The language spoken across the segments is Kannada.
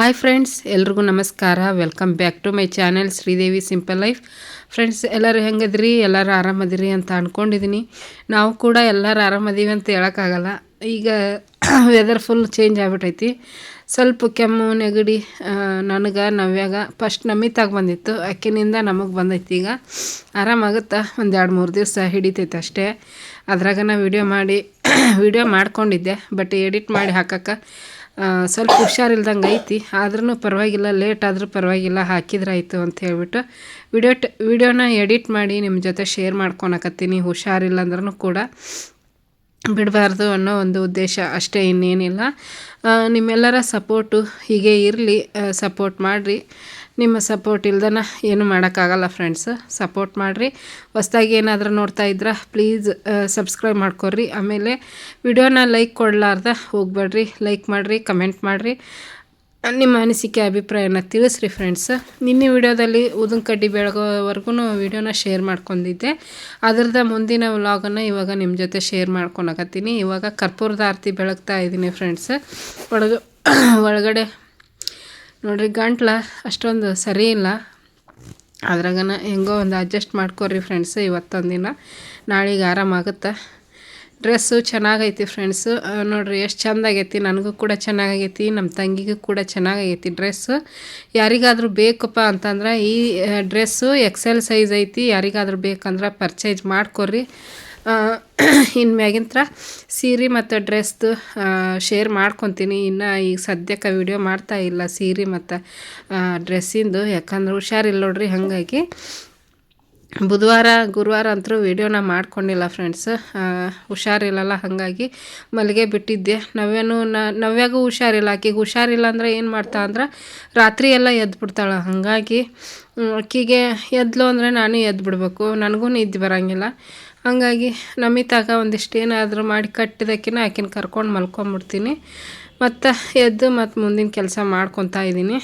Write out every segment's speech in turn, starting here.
ಹಾಯ್ ಫ್ರೆಂಡ್ಸ್ ಎಲ್ರಿಗೂ ನಮಸ್ಕಾರ. Welcome back to my channel Sridevi simple life friends ಎಲ್ಲರೂ ಹೆಂಗದ್ರಿ? ಎಲ್ಲರೂ ಆರಾಮದಿರಿ ಅಂತ ಅಂದ್ಕೊಂಡಿದ್ದೀನಿ ನಾವು ಕೂಡ ಎಲ್ಲರೂ ಆರಾಮದೀವಿ ಅಂತ ಹೇಳೋಕ್ಕಾಗಲ್ಲ. ಈಗ ವೆದರ್ ಫುಲ್ ಚೇಂಜ್ ಆಗಿಬಿಟ್ಟೈತಿ ಸ್ವಲ್ಪ ಕೆಮ್ಮು, ನೆಗಡಿ ನನಗೆ, ನವ್ಯಾಗ ಫಸ್ಟ್ ನಮಿತಾಗ ಬಂದಿತ್ತು. ಅಕ್ಕಿನಿಂದ ನಮಗೆ ಬಂದೈತಿ ಈಗ. ಆರಾಮಾಗುತ್ತಾ ಒಂದು ಎರಡು, ಮೂರು ದಿವಸ ಹಿಡಿತೈತೆ ಅಷ್ಟೇ. ಅದ್ರಾಗ ನಾ ವಿಡಿಯೋ ಮಾಡಿ ವಿಡಿಯೋ ಮಾಡ್ಕೊಂಡಿದ್ದೆ. ಬಟ್ ಎಡಿಟ್ ಮಾಡಿ ಹಾಕಕ್ಕೆ ಸ್ವಲ್ಪ ಹುಷಾರಿಲ್ದಂಗೆ ಐತಿ. ಆದ್ರೂ ಪರವಾಗಿಲ್ಲ ಲೇಟ್ ಆದರೂ ಪರವಾಗಿಲ್ಲ, ಹಾಕಿದ್ರಾಯ್ತು ಅಂತ ಹೇಳ್ಬಿಟ್ಟು ವಿಡಿಯೋ ಟ, ವಿಡಿಯೋನ ಎಡಿಟ್ ಮಾಡಿ ನಿಮ್ಮ ಜೊತೆ ಶೇರ್ ಮಾಡ್ಕೊಳಕತ್ತೀನಿ. ಹುಷಾರಿಲ್ಲ ಅಂದ್ರೂ ಕೂಡ ಬಿಡಬಾರ್ದು ಅನ್ನೋ ಒಂದು ಉದ್ದೇಶ ಅಷ್ಟೇ ಇನ್ನೇನಿಲ್ಲ. ನಿಮ್ಮೆಲ್ಲರ ಸಪೋರ್ಟು ಹೀಗೆ ಇರಲಿ ಸಪೋರ್ಟ್ ಮಾಡಿರಿ. ನಿಮ್ಮ ಸಪೋರ್ಟ್ ಇಲ್ದನ ಏನು ಮಾಡೋಕ್ಕಾಗಲ್ಲ ಫ್ರೆಂಡ್ಸ್ ಸಪೋರ್ಟ್ ಮಾಡಿರಿ. ಹೊಸ್ದಾಗಿ ಏನಾದರೂ ನೋಡ್ತಾ ಇದ್ರೆ ಪ್ಲೀಸ್ ಸಬ್ಸ್ಕ್ರೈಬ್ ಮಾಡ್ಕೊರಿ ಆಮೇಲೆ ವಿಡಿಯೋನ ಲೈಕ್ ಕೊಡಲಾರ್ದ ಹೋಗ್ಬೇಡ್ರಿ. ಲೈಕ್ ಮಾಡಿರಿ ಕಮೆಂಟ್ ಮಾಡಿರಿ. ನಿಮ್ಮ ಅನಿಸಿಕೆ, ಅಭಿಪ್ರಾಯನ ತಿಳಿಸ್ರಿ ಫ್ರೆಂಡ್ಸ್ ನಿನ್ನೆ ವಿಡಿಯೋದಲ್ಲಿ ಉದನ್ ಕಡ್ಡಿ ಬೆಳಗೋವರೆಗೂ ವಿಡಿಯೋನ ಶೇರ್ ಮಾಡ್ಕೊಂಡಿದ್ದೆ. ಅದರದ ಮುಂದಿನ ವ್ಲಾಗನ್ನು ಇವಾಗ ನಿಮ್ಮ ಜೊತೆ ಶೇರ್ ಮಾಡ್ಕೊಳಕತ್ತೀನಿ ಇವಾಗ ಕರ್ಪೂರದ ಆರತಿ ಬೆಳಗ್ತಾ ಇದ್ದೀನಿ ಫ್ರೆಂಡ್ಸ್ ಒಳಗ ಒಳಗಡೆ ನೋಡಿರಿ, ಗಂಟ್ಲ ಅಷ್ಟೊಂದು ಸರಿ ಇಲ್ಲ. ಅದ್ರಾಗನ ಹೆಂಗೋ ಒಂದು ಅಡ್ಜಸ್ಟ್ ಮಾಡ್ಕೊರಿ ಫ್ರೆಂಡ್ಸ್ ಇವತ್ತೊಂದು ದಿನ ನಾಳೆಗೆ ಆರಾಮಾಗುತ್ತೆ ಡ್ರೆಸ್ಸು ಚೆನ್ನಾಗೈತಿ ಫ್ರೆಂಡ್ಸು ನೋಡಿರಿ, ಎಷ್ಟು ಚೆಂದಾಗೈತಿ. ನನಗೂ ಕೂಡ ಚೆನ್ನಾಗೈತಿ ನಮ್ಮ ತಂಗಿಗೂ ಕೂಡ ಚೆನ್ನಾಗೈತಿ ಡ್ರೆಸ್ಸು ಯಾರಿಗಾದರೂ ಬೇಕಪ್ಪ ಅಂತಂದ್ರೆ ಈ ಡ್ರೆಸ್ಸು ಎಕ್ಸೆಲ್ ಸೈಜ್ ಐತಿ, ಯಾರಿಗಾದರೂ ಬೇಕಂದ್ರೆ ಪರ್ಚೇಸ್ ಮಾಡ್ಕೊರಿ. ಇನ್ನು ಮ್ಯಾಗಿಂತ್ರ ಸೀರೆ ಮತ್ತು ಡ್ರೆಸ್ದು ಶೇರ್ ಮಾಡ್ಕೊತೀನಿ. ಇನ್ನು ಈಗ ಸದ್ಯಕ್ಕೆ ವಿಡಿಯೋ ಮಾಡ್ತಾ ಇಲ್ಲ ಸೀರೆ ಮತ್ತು ಡ್ರೆಸ್ಸಿಂದು ಯಾಕಂದ್ರೆ ಹುಷಾರಿಲ್ಲ ನೋಡ್ರಿ, ಹಾಗಾಗಿ ಬುಧವಾರ, ಗುರುವಾರ ಅಂತೂ ವೀಡಿಯೋನ ಮಾಡ್ಕೊಂಡಿಲ್ಲ ಫ್ರೆಂಡ್ಸ್ ಹುಷಾರಿಲ್ಲಲ್ಲ, ಹಾಗಾಗಿ ಮಲ್ಲಿಗೆ ಬಿಟ್ಟಿದ್ದೆ. ನವ್ಯನೂ ನವ್ಯಾಗೂ ಹುಷಾರಿಲ್ಲ. ಆಕೆಗೆ ಹುಷಾರಿಲ್ಲ ಅಂದ್ರೆ ಏನು ಮಾಡ್ತಾ ಅಂದ್ರೆ ರಾತ್ರಿ ಎಲ್ಲ ಎದ್ದು ಬಿಡ್ತಾಳೆ. ಹಾಗಾಗಿ ಆಕೆಗೆ ಎದ್ಲು ಅಂದರೆ ನಾನು ಎದ್ದು ಬಿಡಬೇಕು. ನನಗೂ ನಿದ್ದೆ ಬರೋಂಗಿಲ್ಲ. ಹಾಗಾಗಿ ನಮಿತಾಗ ಒಂದಿಷ್ಟು ಏನಾದರೂ ಮಾಡಿ ಕಟ್ಟಿದಕ್ಕಿನ ಆಕಿನ ಕರ್ಕೊಂಡು ಮಲ್ಕೊಂಬಿಡ್ತೀನಿ. ಮತ್ತು ಎದ್ದು ಮತ್ತು ಮುಂದಿನ ಕೆಲಸ ಮಾಡ್ಕೊತಾ ಇದ್ದೀನಿ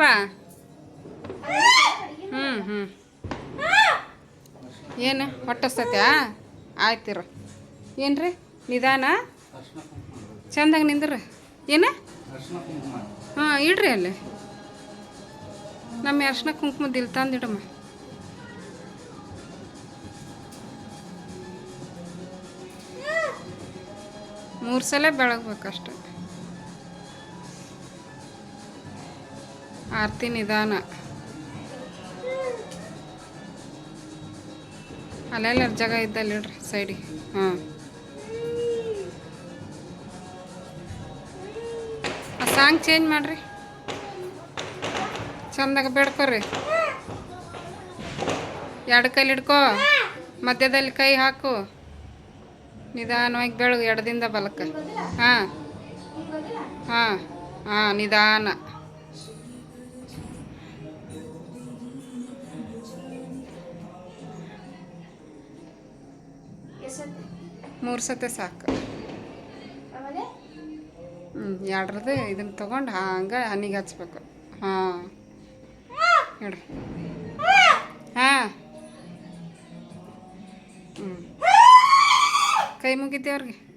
ಓಪ ಹ್ಞೂ ಹ್ಞೂ ಏನು ಹೊಟ್ಟಸ್ತತ್ಯಾ ಆಯ್ತಿರ ಏನು ರೀ ನಿಧಾನ? ಚಂದಾಗ ನಿಂದ್ರಿ. ಏನು? ಹಾಂ, ಇಡ್ರಿ ಅಲ್ಲಿ. ನಮ್ಮ ಅರ್ಶಿನ ಕುಂಕುಮದ ಇಲ್ಲಿ ತಂದಿಡಮ್ಮ ಮೂರು ಸಲ ಬೆಳಗ್ಬೇಕಷ್ಟೆ. ಆರತಿ ನಿಧಾನ. ಅಲ್ಲೆಲ್ಲ ಜಾಗ ಇದ್ದಲ್ಲಿ ಇಡ್ರಿ ಸೈಡಿಗೆ ಹಾಂ. ಆ ಸಾಂಗ್ ಚೇಂಜ್ ಮಾಡಿರಿ. ಚಂದಾಗ ಬೇಡ್ಕೊರಿ. ಎರಡು ಕೈಲಿ ಹಿಡ್ಕೋ, ಮಧ್ಯದಲ್ಲಿ ಕೈ ಹಾಕು. ನಿಧಾನವಾಗಿ ಬೆಳಗು ಎಡದಿಂದ ಬಲಕ್ಕೆ. ಹಾಂ. ಹಾಂ. ಹಾಂ, ನಿಧಾನ. ಮೂರು ಸತೆ ಸಾಕು. ಹ್ಞೂ ಎರಡ್ರದ್ದು ಇದನ್ನು ತೊಗೊಂಡು ಹಂಗೆ ಹನಿಗೆ ಹಚ್ಬೇಕು. ಹಾಂ. ನೋಡ್ರಿ ಹಾಂ. ಹ್ಞೂ ಕೈ ಮುಗಿದ್ದೆ ಅವ್ರಿಗೆ.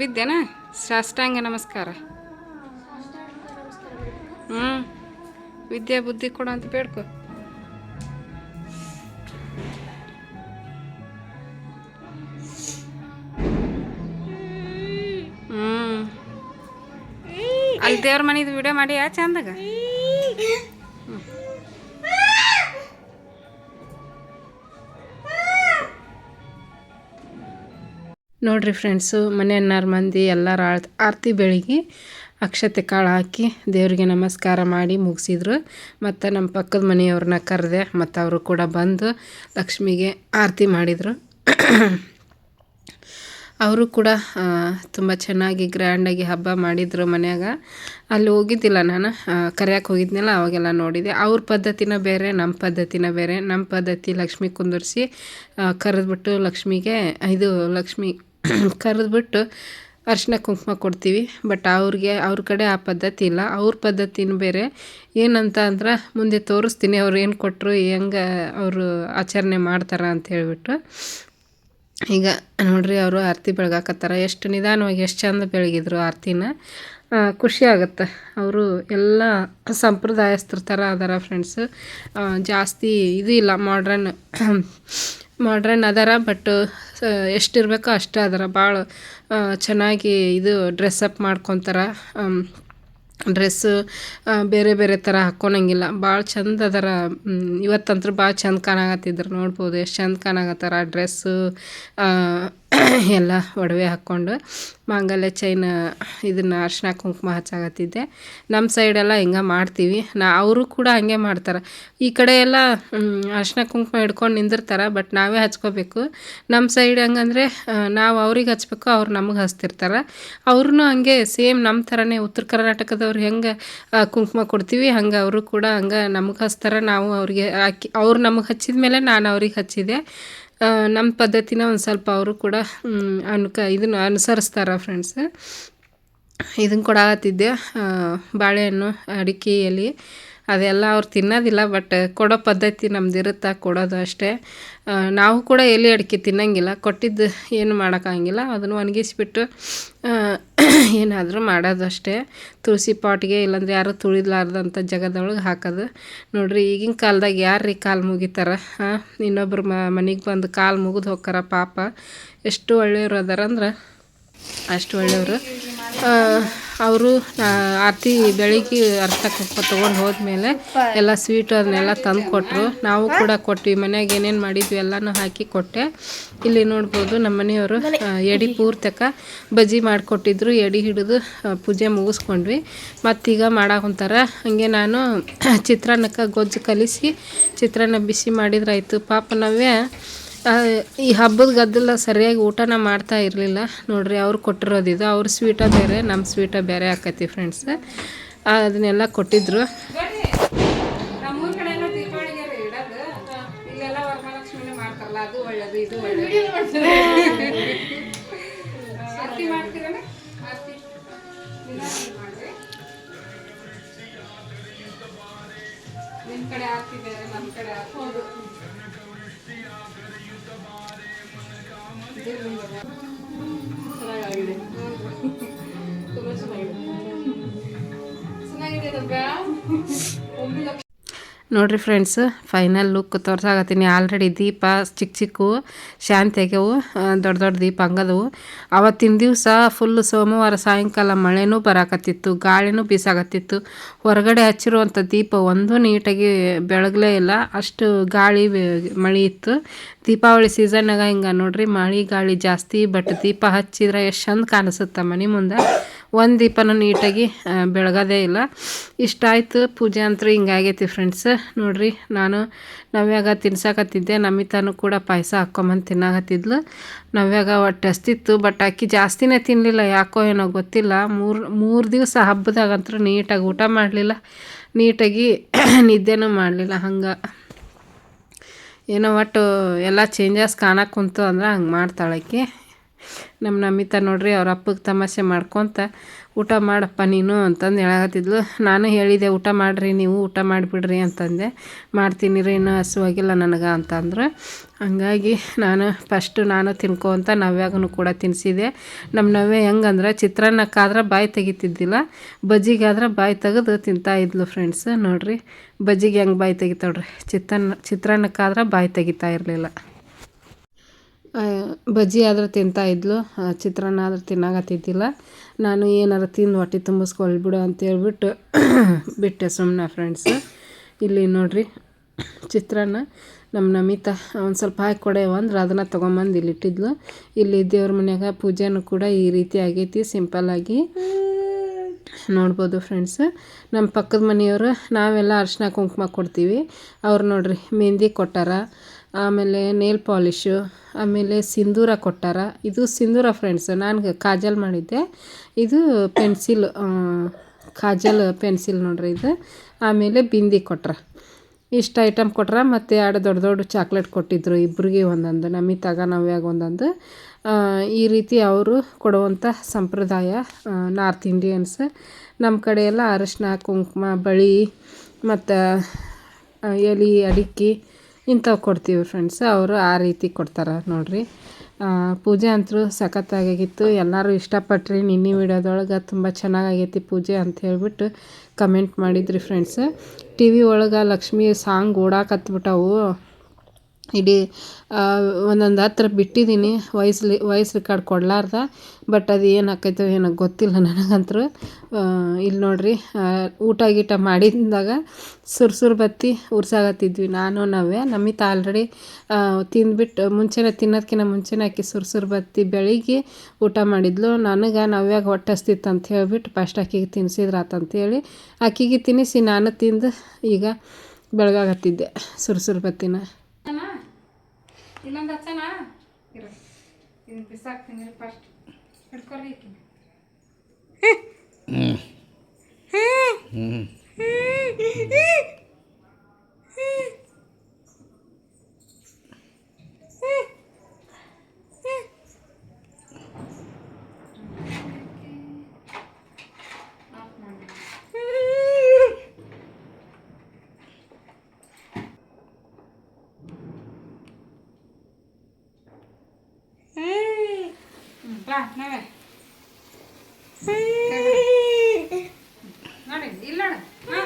ಬಿದ್ದೇನ ಸಾಷ್ಟಾಂಗ ನಮಸ್ಕಾರ. ಹ್ಞೂ ವಿದ್ಯಾ ಬುದ್ಧಿ ಕೊಡು ಅಂತ ಬೇಡ್ಕೊ. ಹ್ಞೂ ಅಲ್ಲಿ ದೇವ್ರ ಮನೆದು ವಿಡಿಯೋ ಮಾಡಿ ಯಾ ಚಂದಾಗ? ನೋಡ್ರಿ ಫ್ರೆಂಡ್ಸು ಮನೆಯನ್ನಾರು ಮಂದಿ ಎಲ್ಲರ ಆರತಿ ಬೆಳಗ್ಗೆ ಅಕ್ಷತೆ ಕಾಳು ಹಾಕಿ ದೇವರಿಗೆ ನಮಸ್ಕಾರ ಮಾಡಿ ಮುಗಿಸಿದ್ರು. ಮತ್ತು ನಮ್ಮ ಪಕ್ಕದ ಮನೆಯವ್ರನ್ನ ಕರೆದೆ ಮತ್ತು ಅವರು ಕೂಡ ಬಂದು ಲಕ್ಷ್ಮಿಗೆ ಆರತಿ ಮಾಡಿದರು. ಅವರು ಕೂಡ ತುಂಬ ಚೆನ್ನಾಗಿ ಗ್ರ್ಯಾಂಡಾಗಿ ಹಬ್ಬ ಮಾಡಿದರು ಮನ್ಯಾಗ. ಅಲ್ಲಿ ಹೋಗಿದ್ದಿಲ್ಲ ನಾನು ಕರೆಯಕ್ಕೆ ಹೋಗಿದ್ನಲ್ಲ, ಅವಾಗೆಲ್ಲ ನೋಡಿದೆ. ಅವ್ರ ಪದ್ಧತಿನ ಬೇರೆ ನಮ್ಮ ಪದ್ಧತಿನ ಬೇರೆ. ನಮ್ಮ ಪದ್ಧತಿ ಲಕ್ಷ್ಮಿ ಕುಂದರ್ಸಿ ಕರೆದ್ಬಿಟ್ಟು ಲಕ್ಷ್ಮಿಗೆ, ಇದು ಲಕ್ಷ್ಮಿ ಕರೆದ್ಬಿಟ್ಟು ಅರಿಶಿನ ಕುಂಕುಮ ಕೊಡ್ತೀವಿ. ಬಟ್ ಅವ್ರಿಗೆ, ಅವ್ರ ಕಡೆ ಆ ಪದ್ಧತಿ ಇಲ್ಲ. ಅವ್ರ ಪದ್ಧತಿನ ಬೇರೆ. ಏನಂತ ಅಂದ್ರೆ ಮುಂದೆ ತೋರಿಸ್ತೀನಿ ಅವ್ರು ಏನು ಕೊಟ್ಟರು ಹೆಂಗೆ ಅವರು ಆಚರಣೆ ಮಾಡ್ತಾರೆ ಅಂತ ಹೇಳಿಬಿಟ್ಟು. ಈಗ ನೋಡ್ರಿ ಅವರು ಆರತಿ ಬೆಳಗಾಕತ್ತಾರ. ಎಷ್ಟು ನಿಧಾನವಾಗಿ, ಎಷ್ಟು ಚಂದ ಬೆಳಗಿದ್ರು ಆರತಿನ. ಖುಷಿ ಆಗುತ್ತೆ. ಅವರು ಎಲ್ಲ ಸಂಪ್ರದಾಯಸ್ಥರ ಥರ ಅದಾರ ಫ್ರೆಂಡ್ಸು ಜಾಸ್ತಿ ಇದು ಇಲ್ಲ ಮಾಡ್ರನ್ ಮಾಡ್ರನ್ ಅದಾರ ಬಟ್ ಎಷ್ಟಿರಬೇಕೋ ಅಷ್ಟೇ ಅದಾರ. ಭಾಳ ಚೆನ್ನಾಗಿ ಇದು ಡ್ರೆಸ್ಅಪ್ ಮಾಡ್ಕೊತಾರ. ಡ್ರೆಸ್ ಬೇರೆ ಬೇರೆ ಥರ ಹಾಕ್ಕೊಳಂಗಿಲ್ಲ ಭಾಳ ಚಂದ ಅದರ. ಇವತ್ತಂತೂ ಭಾಳ ಚಂದ ಕಾಣಕತ್ತಿದ್ರು. ನೋಡ್ಬೋದು ಎಷ್ಟು ಚಂದ ಕಾಣಕತ್ತಾರ ಡ್ರೆಸ್ಸು ಎಲ್ಲ ಒಡವೆ ಹಾಕ್ಕೊಂಡು ಮಾಂಗಲ್ಯ ಚೈನ್ ಇದನ್ನು ಅರ್ಶಿನ ಕುಂಕುಮ ಹಚ್ಚಾಕತ್ತಿದ್ದೆ. ನಮ್ಮ ಸೈಡೆಲ್ಲ ಹಿಂಗೆ ಮಾಡ್ತೀವಿ. ನಾ ಅವರು ಕೂಡ ಹಂಗೆ ಮಾಡ್ತಾರೆ. ಈ ಕಡೆ ಎಲ್ಲ ಅರ್ಶಿನ ಕುಂಕುಮ ಹಿಡ್ಕೊಂಡು ನಿಂದಿರ್ತಾರೆ ಬಟ್ ನಾವೇ ಹಚ್ಕೋಬೇಕು. ನಮ್ಮ ಸೈಡ್ ಹಂಗಂದ್ರೆ ನಾವು ಅವ್ರಿಗೆ ಹಚ್ಬೇಕು, ಅವ್ರು ನಮಗೆ ಹಚ್ತಿರ್ತಾರೆ. ಅವ್ರೂ ಹಂಗೆ ಸೇಮ್ ನಮ್ಮ ಥರನೇ ಉತ್ತರ ಕರ್ನಾಟಕದವ್ರು ಹೆಂಗೆ ಕುಂಕುಮ ಕೊಡ್ತೀವಿ, ಹಂಗೆ ಅವರು ಕೂಡ ಹಂಗೆ ನಮಗೆ ಹಚ್ತಾರೆ. ನಾವು ಅವ್ರಿಗೆ ಹಾಕಿ, ಅವ್ರು ನಮಗೆ ಹಚ್ಚಿದ ಮೇಲೆ ನಾನು ಅವ್ರಿಗೆ ಹಚ್ಚಿದೆ ನಮ್ಮ ಪದ್ಧತಿನ ಒಂದು ಸ್ವಲ್ಪ ಅವರು ಕೂಡ ಅನ್ಕ, ಇದನ್ನು ಅನುಸರಿಸ್ತಾರೆ ಫ್ರೆಂಡ್ಸ್ ಇದನ್ನು ಕೊಡಾಕತ್ತಿದ್ದೆ ಬಾಳೆಹಣ್ಣು ಅಡಿಕೆ ಎಲೆ ಅದೆಲ್ಲ ಅವ್ರು ತಿನ್ನೋದಿಲ್ಲ ಬಟ್ ಕೊಡೋ ಪದ್ಧತಿ ನಮ್ದು ಇರುತ್ತೆ ಕೊಡೋದು ಅಷ್ಟೇ. ನಾವು ಕೂಡ ಎಲೆ ಅಡಿಕೆ ತಿನ್ನಂಗಿಲ್ಲ, ಕೊಟ್ಟಿದ್ದು ಏನು ಮಾಡೋಕ್ಕಾಗಿಲ್ಲ, ಅದನ್ನು ಒಣಗಿಸಿಬಿಟ್ಟು ಏನಾದರೂ ಮಾಡೋದು ಅಷ್ಟೇ. ತುಳಸಿ ಪಾಟ್ಗೆ ಇಲ್ಲಾಂದ್ರೆ ಯಾರು ತುಳಿಲಾರ್ದಂಥ ಜಗದೊಳಗೆ ಹಾಕೋದು. ನೋಡಿರಿ, ಈಗಿನ ಕಾಲದಾಗ ಯಾರು ರೀ ಕಾಲು ಮುಗಿತಾರ? ಇನ್ನೊಬ್ರು ಮನೆಗೆ ಬಂದು ಕಾಲು ಮುಗಿದು ಹೋಗ್ತಾರ ಪಾಪ. ಎಷ್ಟು ಒಳ್ಳೆಯವ್ರು ಅದಾರ ಅಂದ್ರೆ ಅಷ್ಟು ಒಳ್ಳೆಯವರು. ಅವರು ಆರತಿ ಬೆಳಿಗ್ಗೆ ಅರ್ಥ ಕುಂಕುಮ ತೊಗೊಂಡು ಹೋದ್ಮೇಲೆ ಎಲ್ಲ ಸ್ವೀಟ್ ಅದನ್ನೆಲ್ಲ ತಂದು ಕೊಟ್ಟರು ನಾವು ಕೂಡ ಕೊಟ್ವಿ. ಮನ್ಯಾಗ ಏನೇನು ಮಾಡಿದ್ವಿ ಎಲ್ಲನೂ ಹಾಕಿ ಕೊಟ್ಟೆ. ಇಲ್ಲಿ ನೋಡ್ಬೋದು ನಮ್ಮ ಮನೆಯವರು ಎಡಿ ಪೂರ್ತಕ ಬಜ್ಜಿ ಮಾಡಿಕೊಟ್ಟಿದ್ರು. ಎಡಿ ಹಿಡಿದು ಪೂಜೆ ಮುಗಿಸ್ಕೊಂಡ್ವಿ. ಮತ್ತೀಗ ಮಾಡಾಕೊಂತಾರ. ಹಾಗೆ ನಾನು ಚಿತ್ರಾನ್ನಕ್ಕೆ ಗೊಜ್ಜು ಕಲಿಸಿ ಚಿತ್ರಾನ್ನ ಬಿಸಿ ಮಾಡಿದ್ರಾಯ್ತು. ಪಾಪ ನಾವೇ ಈ ಹಬ್ಬದ ಗದ್ದಲ ಸರಿಯಾಗಿ ಊಟನ ಮಾಡ್ತಾ ಇರಲಿಲ್ಲ. ನೋಡ್ರಿ ಅವ್ರು ಕೊಟ್ಟಿರೋದಿದು ಅವ್ರ ಸ್ವೀಟ ಬೇರೆ ನಮ್ಮ ಸ್ವೀಟ ಬೇರೆ ಆಕತಿ ಫ್ರೆಂಡ್ಸ್ ಅದನ್ನೆಲ್ಲ ಕೊಟ್ಟಿದ್ರು. ನಿಮ್ಮ ಕಡೆ ಹಾಕ್ತಿದ್ದಾರೆ ನಮ್ಮ ಕಡೆ ಹೌದು ಚೆನ್ನಾಗಿದೆ ತುಂಬ ಚೆನ್ನಾಗಿದೆ ಚೆನ್ನಾಗಿದೆ ನೋಡಿರಿ ಫ್ರೆಂಡ್ಸ್ ಫೈನಲ್ ಲುಕ್ ತೋರ್ಸಾಕತ್ತೀನಿ. ಆಲ್ರೆಡಿ ದೀಪ ಚಿಕ್ಕ ಚಿಕ್ಕವು ಶಾಂತಿ ಆಗ್ಯವು. ದೊಡ್ಡ ದೊಡ್ಡ ದೀಪ ಹಂಗದವು. ಅವತ್ತಿನ ದಿವಸ ಫುಲ್ ಸೋಮವಾರ ಸಾಯಂಕಾಲ ಮಳೆನೂ ಬರಾಕತ್ತಿತ್ತು, ಗಾಳಿನೂ ಬೀಸಾಕತ್ತಿತ್ತು. ಹೊರಗಡೆ ಹಚ್ಚಿರುವಂಥ ದೀಪ ಒಂದು ನೀಟಾಗಿ ಬೆಳಗಲೇ ಇಲ್ಲ, ಅಷ್ಟು ಗಾಳಿ ಮಳೆ ಇತ್ತು. ದೀಪಾವಳಿ ಸೀಸನ್ನಾಗ ಹಿಂಗೆ ನೋಡ್ರಿ, ಮಳೆ ಗಾಳಿ ಜಾಸ್ತಿ ಬಟ್ ದೀಪ ಹಚ್ಚಿದ್ರೆ ಎಷ್ಟು ಚಂದ ಕಾಣಿಸುತ್ತೆ ಮನೆ ಮುಂದೆ ಒಂದು ದೀಪನೂ ನೀಟಾಗಿ ಬೆಳಗೋದೇ ಇಲ್ಲ. ಇಷ್ಟ ಆಯಿತು ಪೂಜೆ ಅಂತೂ ಹಿಂಗಾಗೈತಿ ಫ್ರೆಂಡ್ಸ್ ನೋಡಿರಿ, ನಾನು ನವ್ಯಾಗ ತಿನ್ಸಾಕತ್ತಿದ್ದೆ, ನಮಿತಾನು ಕೂಡ ಪಾಯಸ ಹಾಕ್ಕೊಂಬಂದು ತಿನ್ನಾಕತ್ತಿದ್ಲು. ನವ್ಯಾಗ ಒಟ್ಟು ಹಸ್ತಿತ್ತು ಬಟ್ ಅಕ್ಕಿ ಜಾಸ್ತಿನೇ ತಿನ್ನಲಿಲ್ಲ ಯಾಕೋ ಏನೋ ಗೊತ್ತಿಲ್ಲ. ಮೂರು ಮೂರು ದಿವಸ ಹಬ್ಬದಾಗಂತೂ ನೀಟಾಗಿ ಊಟ ಮಾಡಲಿಲ್ಲ, ನೀಟಾಗಿ ನಿದ್ದೆನೂ ಮಾಡಲಿಲ್ಲ, ಹಂಗೆ. ಏನೋ ಒಟ್ಟು ಎಲ್ಲ ಚೇಂಜಸ್ ಕಾಣಕ್ಕೆ ಕುಂತು ಅಂದ್ರೆ ಹಂಗೆ ಮಾಡ್ತಾಳಕ್ಕೆ ನಮ್ಮ ನಮಿತಾ ನೋಡ್ರಿ ಅವ್ರ ಅಪ್ಪಗೆ ತಮಾಷೆ ಮಾಡ್ಕೊತ ಊಟ ಮಾಡಪ್ಪ ನೀನು ಅಂತಂದು ಹೇಳಕತ್ತಿದ್ಲು. ನಾನು ಹೇಳಿದೆ, ಊಟ ಮಾಡಿರಿ, ನೀವು ಊಟ ಮಾಡಿಬಿಡ್ರಿ ಅಂತಂದೆ. ಮಾಡ್ತೀನಿ ರೀ, ಇನ್ನೂ ಹಸುವಾಗಿಲ್ಲ ನನಗೆ ಅಂತಂದ್ರೆ. ಹಂಗಾಗಿ ನಾನು ಫಸ್ಟು ನಾನು ತಿನ್ಕೊ ಅಂತ ನವ್ಯಾಗೂ ಕೂಡ ತಿನ್ನಿಸಿದೆ ನಮ್ಮ ನವ್ಯ ಹೆಂಗಂದ್ರೆ ಚಿತ್ರಾನ್ನಕ್ಕಾದ್ರೆ ಬಾಯಿ ತೆಗಿತಿದ್ದಿಲ್ಲ, ಬಜ್ಜಿಗಾದ್ರೆ ಬಾಯಿ ತೆಗೆದು ತಿಂತಾ ಇದ್ಲು ಫ್ರೆಂಡ್ಸ್ ನೋಡಿರಿ, ಬಜ್ಜಿಗೆ ಹೆಂಗೆ ಬಾಯಿ ತೆಗಿತಾವ್ರಿ ಚಿತ್ರಾನ್ನ, ಚಿತ್ರಾನ್ನಕ್ಕಾದ್ರೆ ಬಾಯಿ ತೆಗಿತಾ ಇರಲಿಲ್ಲ. ಬಜ್ಜಿ ಆದ್ರೆ ತಿಂತಾ ಇದ್ಲು. ಆ, ಚಿತ್ರಾನ್ನ ಆದರೂ ತಿನ್ನಾಗತ್ತಿದ್ದಿಲ್ಲ ನಾನು ಏನಾರು ತಿಂದು ಹೊಟ್ಟೆ ತುಂಬಿಸ್ಕೊಳ್ಬಿಡು ಅಂತ ಹೇಳ್ಬಿಟ್ಟು ಬಿಟ್ಟೆ ಸುಮ್ಮನೆ ಫ್ರೆಂಡ್ಸ್ ಇಲ್ಲಿ ನೋಡಿರಿ ಚಿತ್ರಾನ್ನ ನಮ್ಮ ನಮಿತಾ ಒಂದು ಸ್ವಲ್ಪ ಹಾಕಿ ಕೊಡೆವ ಅಂದ್ರೆ ಅದನ್ನು ತೊಗೊಂಬಂದು ಇಲ್ಲಿ ಇಟ್ಟಿದ್ಲು. ಇಲ್ಲಿ ದೇವ್ರ ಮನ್ಯಾಗ ಪೂಜೆನೂ ಕೂಡ ಈ ರೀತಿ ಆಗೈತಿ ಸಿಂಪಲ್ಲಾಗಿ ನೋಡ್ಬೋದು ಫ್ರೆಂಡ್ಸ್ ನಮ್ಮ ಪಕ್ಕದ ಮನೆಯವರು ನಾವೆಲ್ಲ ಅರ್ಶಿನ ಕುಂಕುಮ ಕೊಡ್ತೀವಿ. ಅವ್ರು ನೋಡ್ರಿ ಮೆಹಂದಿ ಕೊಟ್ಟಾರ. ಆಮೇಲೆ ನೇಲ್ ಪಾಲಿಶು ಆಮೇಲೆ ಸಿಂಧೂರ ಕೊಟ್ಟಾರ. ಇದು ಸಿಂಧೂರ ಫ್ರೆಂಡ್ಸ್ ನಾನು ಕಾಜಲ್ ಮಾಡಿದ್ದೆ. ಇದು ಪೆನ್ಸಿಲ್ ಕಾಜಲ್ ಪೆನ್ಸಿಲ್ ನೋಡ್ರಿ ಇದು. ಆಮೇಲೆ ಬಿಂದಿ ಕೊಟ್ರ. ಇಷ್ಟು ಐಟಮ್ ಕೊಟ್ರ, ಮತ್ತು ಎರಡು ದೊಡ್ಡ ದೊಡ್ಡ ಚಾಕ್ಲೇಟ್ ಕೊಟ್ಟಿದ್ರು ಇಬ್ಬರಿಗೆ ಒಂದೊಂದು ನಮಿತಾಗ ನವ್ಯಾಗ ಒಂದೊಂದು. ಈ ರೀತಿ ಅವರು ಕೊಡುವಂಥ ಸಂಪ್ರದಾಯ ನಾರ್ತ್ ಇಂಡಿಯನ್ಸ್ ನಮ್ಮ ಕಡೆ ಎಲ್ಲ ಅರಿಶಿನ, ಕುಂಕುಮ, ಬಳಿ, ಮತ್ತು ಎಲೆ ಅಡಿಕೆ ಇಂಥವು ಕೊಡ್ತೀವಿ ಫ್ರೆಂಡ್ಸ್ ಅವರು ಆ ರೀತಿ ಕೊಡ್ತಾರೆ ನೋಡಿರಿ. ಪೂಜೆ ಅಂತೂ ಸಖತ್ತಾಗಿತ್ತು. ಎಲ್ಲರೂ ಇಷ್ಟಪಟ್ರಿ. ನಿನ್ನೆ ವಿಡಿಯೋದೊಳಗೆ ತುಂಬ ಚೆನ್ನಾಗಾಗೈತಿ ಪೂಜೆ ಅಂತ ಹೇಳ್ಬಿಟ್ಟು ಕಮೆಂಟ್ ಮಾಡಿದ್ರಿ ಫ್ರೆಂಡ್ಸ್ ಟಿ ವಿ ಒಳಗೆ ಲಕ್ಷ್ಮಿ ಸಾಂಗ್ ಓಡಾಕತ್ಬಿಟ್ಟವು. ಇಡೀ ಒಂದೊಂದು ಹತ್ರ ಬಿಟ್ಟಿದ್ದೀನಿ ವಾಯ್ಸ್ ವಾಯ್ಸ್ ರೆಕಾರ್ಡ್ ಕೊಡ್ಲಾರ್ದ ಬಟ್ ಅದು ಏನು ಆಕೈತೋ ಏನೋ ಗೊತ್ತಿಲ್ಲ ನನಗಂತೂ ಇಲ್ಲಿ ನೋಡ್ರಿ ಊಟ ಗೀಟ ಮಾಡಿದಾಗ ಸುರ್ ಸುರ್ ಬತ್ತಿ ಉರ್ಸಾಗತ್ತಿದ್ವಿ ನಾನು ನಾವೇ ನಮಿತ ಆಲ್ರೆಡಿ ತಿಂದ್ಬಿಟ್ಟು, ಮುಂಚೆನೇ ತಿನ್ನೋದಕ್ಕಿಂತ ಮುಂಚೆನೇ ಆಕಿ ಸುರ್ ಸುರ್ ಬತ್ತಿ ಬೆಳಿಗ್ಗೆ ಊಟ ಮಾಡಿದ್ಲು. ನನಗೆ ನಾವ್ಯಾಗ ಹೊಟ್ಟೆ ಹಸ್ತಿತ್ತು ಅಂತ ಹೇಳ್ಬಿಟ್ಟು ಫಸ್ಟ್ ಆಕಿಗೆ ತಿನ್ನಿಸಿದ್ರಾತಂತೇಳಿ ಆಕಿಗೆ ತಿನ್ನಿಸಿ ನಾನು ತಿಂದು ಈಗ ಬೆಳಗಾಗತ್ತಿದ್ದೆ ಸುರ್ ಸುರ್ ಬತ್ತಿನ. ಇನ್ನೊಂದು ಹಚ್ಚನ ಇರ. ಇದನ್ನ ಬಿಸಾಕ್ತೀನಿ ಫಸ್ಟ್ ಹಿಡ್ಕೊರಿ ಬಾ ನಾವೇ ನೋಡಿ ಇಲ್ಲ ನೋಡು. ಹಾ.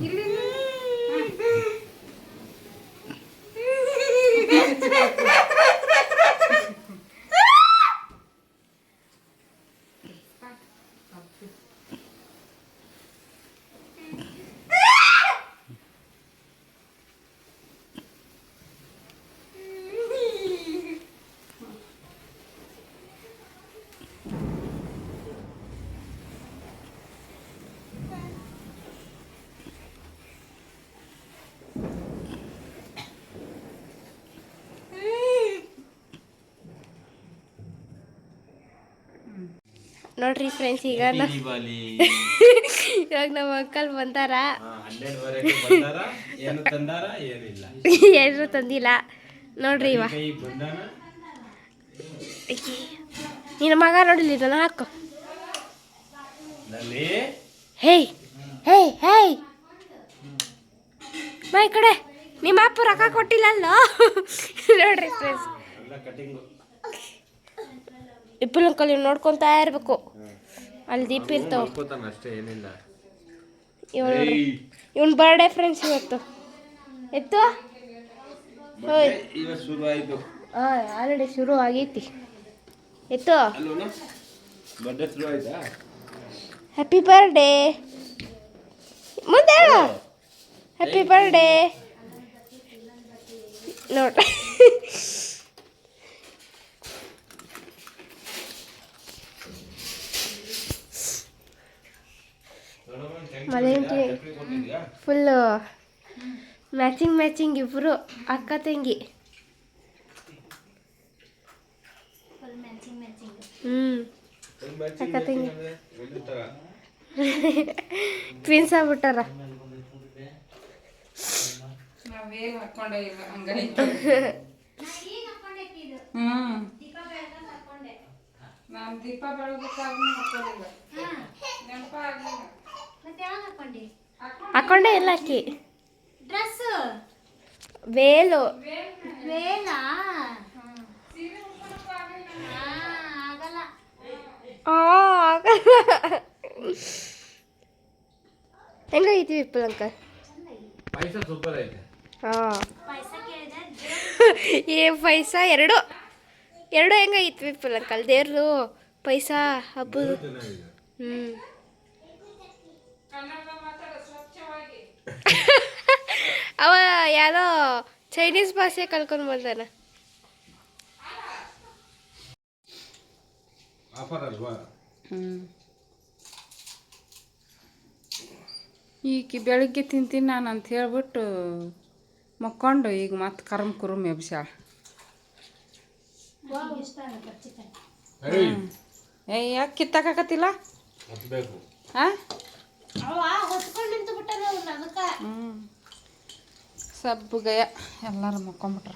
ಇಲ್ಲಿ ಇಲ್ಲಿ. ನೋಡ್ರಿ ಫ್ರೆಂಡ್ಸ್ ಈಗ ಇವಾಗ ನಮ್ಮ ಅಂಕಲ್ ಬಂದಾರ. ಏನು ತಂದಿಲ್ಲ. ನೋಡ್ರಿ ಇವ. ನಿನ್ನ ಮಗ ನೋಡಿಲ್ಲ ಇದನ್ನ ಹಾಕು. ಹೇಯ್ ಹೇಯ್ ಹೇಯ್. ಬಾ ಈ ಕಡೆ. ನಿಮ್ಮ ಅಪ್ಪ ರೊಕ್ಕ ಕೊಟ್ಟಿಲ್ಲಲ್ಲೋ? ನೋಡ್ರಿ ಫ್ರೆಂಡ್ಸ್ ಇಬ್ಬರು ಅಂಕಲ್ ಇವ್ ನೋಡ್ಕೊತಾ ಇರ್ಬೇಕು. ಅಲ್ಲಿ ದೀಪ ಇರ್ತಾವ. ಅಷ್ಟೇ ಏನಿಲ್ಲ. ಇವನ್ ಬರ್ಡೇ ಫ್ರೆಂಡ್ಸ್ ಇವತ್ತು. ಎತ್ತು? ಶುರು ಆಯ್ತು ಹಾಂ ಆಲ್ರೆಡಿ ಶುರು ಆಗೈತಿ. ಎತ್ತು? ಬರ್ಡೇ ಶುರು ಆಯ್ತಾ ಹ್ಯಾಪಿ ಬರ್ಡೇ ಮುಂದೆ ಹೇಳು. ಹ್ಯಾಪಿ ಬರ್ಡೇ ನೋಡ್ರಿ ಮದೇಂಟಿ ಫುಲ್ಲು ಮ್ಯಾಚಿಂಗ್ ಮ್ಯಾಚಿಂಗ್ ಇಬ್ಬರು ಅಕ್ಕ ತಂಗಿ. ಹ್ಞೂ ಅಕ್ಕ ತಂಗಿ. ಟ್ವಿನ್ಸ್ ಆಗ್ಬಿಟ್ಟಾರ? ನಾವೇನು ಹಾಕೊಂಡೇ ಇಲ್ಲ ಹಂಗಾಗಿ ಹ್ಮ್. ನಾನು ದೀಪ ಬೆಳಗ್ಬೇಕಾದ್ರೂ ಹಾಕೊಂಡಿಲ್ಲ ನೆನಪ ಆಗಲಿಲ್ಲ. ಹಾಕೊಂಡೇ? ಎಲ್ಲ ಅಕ್ಕಿ ಡ್ರೆಸ್ ವೇಲು. ವೇಲ? ಆಗಲ್ಲ. ಹೆಂಗೈತಿ ವಿಪ್ಪಲ್ ಅಂಕಲ್ ಸೂಪರ್ ಐತೆ. ಏ ಪೈಸ ಎರಡು. ಎರಡು ಹೆಂಗೈತಿ ವಿಪುಲ್ ಅಂಕಲ್ ದೇವ್ರದು ಪೈಸಾ ಹಬ್ಬದು. ಹ್ಞೂ ಅವ ಯಾವುದೋ ಚೈನೀಸ್ ಭಾಷೆ ಕಲ್ಕೊಂಡು ಬಂದಾನ. ಆಫರ್ ಅಲ್ವಾ? ಈಗ ಬೆಳಿಗ್ಗೆ ತಿಂತೀನಿ ನಾನು ಅಂತ ಹೇಳ್ಬಿಟ್ಟು ಮಕ್ಕೊಂಡು ಈಗ ಮತ್ತೆ ಕರಮ್ ಕುರುಮ್ ಎಬ್ಸಾಳ ಏಯ್. ಏ ಯಾಕೆ ಕಿತ್ತಾಕತ್ತಿಲ್ಲ ಹಾಂ ಅವ ಗಯ ಎಲ್ಲರೂ ಮಕ್ಕೊಂಬಿಟ್ರ.